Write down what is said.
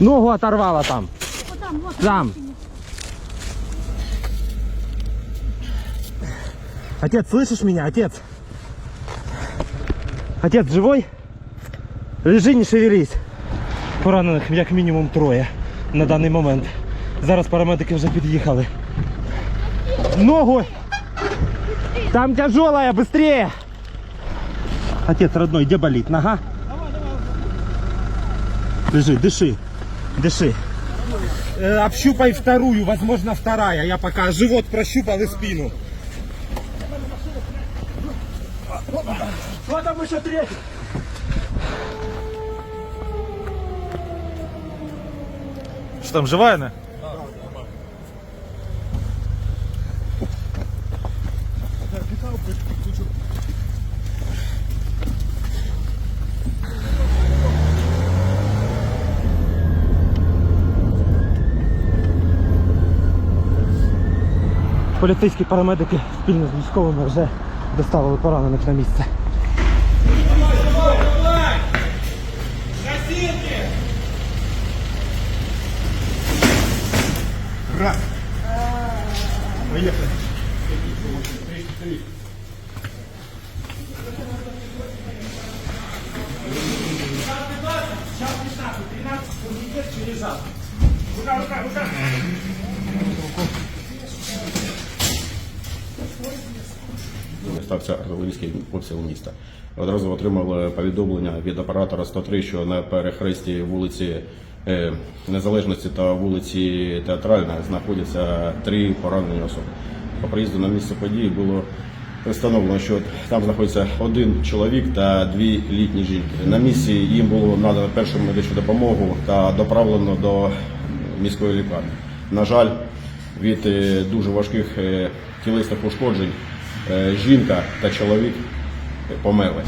Ногу оторвало там. Отам, вот. Там. Отец, слышишь меня, отец? Отец, живой? Лежи, не шевелись. Поранених як мінімум троє на даний момент. Зараз парамедики вже під'їхали. Ногу! Там тяжелая, быстрее! Отец родной, где болит? Нога? Лежи, дыши. Дыши. Э, общупай вторую, возможно вторая. Я пока живот прощупал и спину. Что там еще третий? Що там, живая не? Поліцейські парамедики спільно з військовими вже доставили поранених на місце. Стався артилерійський обстріл міста. Одразу отримали повідомлення від оператора 103, що на перехресті вулиці е, Незалежності та вулиці Театральна знаходяться три поранені особи. По приїзду на місце події було встановлено, що там знаходиться один чоловік та дві літні жінки. На місці їм було надано першу медичну допомогу та доправлено до міської лікарні. На жаль, від е, дуже важких е, тілесних ушкоджень жінка та чоловік померли.